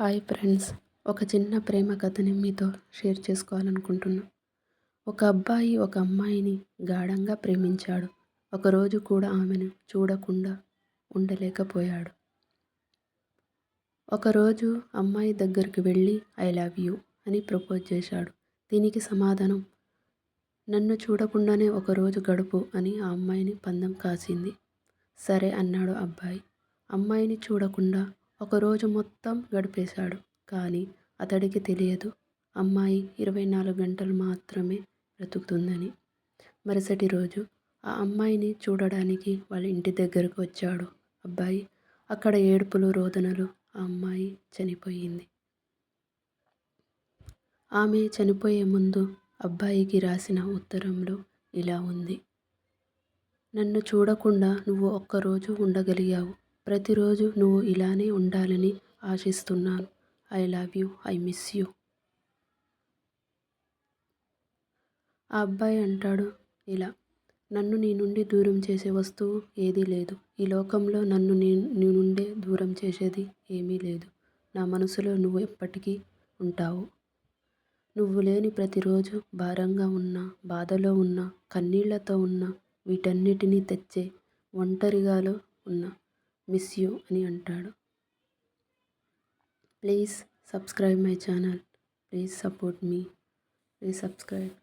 Hi friends. ఒక చిన్న ప్రేమ కథని మీతో షేర్ చేసుకోవాలనుకుంటున్నా. ఒక అబ్బాయి ఒక అమ్మాయిని గాఢంగా ప్రేమించాడు. ఒకరోజు కూడా ఆమెను చూడకుండా ఉండలేకపోయాడు. ఒకరోజు అమ్మాయి దగ్గరికి వెళ్ళి ఐ లవ్ యూ అని ప్రపోజ్ చేశాడు. దీనికి సమాధానం నన్ను చూడకుండానే ఒకరోజు గడుపు అని ఆ అమ్మాయిని పందం కాసింది. సరే అన్నాడు అబ్బాయి. అమ్మాయిని చూడకుండా ఒకరోజు మొత్తం గడిపేశాడు. కానీ అతడికి తెలియదు. అమ్మాయి ఇరవై నాలుగు గంటలు మాత్రమే బ్రతుకుతుందని. మరుసటి రోజు ఆ అమ్మాయిని చూడడానికి వాళ్ళ ఇంటి దగ్గరకు వచ్చాడు. అబ్బాయి అక్కడ ఏడుపులు రోదనలు ఆ అమ్మాయి చనిపోయింది. ఆమె చనిపోయే ముందు అబ్బాయికి రాసిన ఉత్తరంలో ఇలా ఉంది. నన్ను చూడకుండా నువ్వు ఒక్కరోజు ఉండగలిగావు. ప్రతిరోజు నువ్వు ఇలానే ఉండాలని ఆశిస్తున్నాను. I love you. I miss you. ఆ అబ్బాయి అంటాడు ఇలా. నన్ను నీ నుండి దూరం చేసే వస్తువు ఏదీ లేదు. ఈ లోకంలో నన్ను నీ నీ నుండే దూరం చేసేది ఏమీ లేదు. నా మనసులో నువ్వు ఎప్పటికీ ఉంటావు. నువ్వు లేని ప్రతిరోజు భారంగా ఉన్న బాధలో ఉన్న కన్నీళ్ళతో ఉన్న వీటన్నిటినీ తెచ్చే ఒంటరిగాలో ఉన్నా. మిస్ యూ అని అంటాడు. Please subscribe my channel please support me please subscribe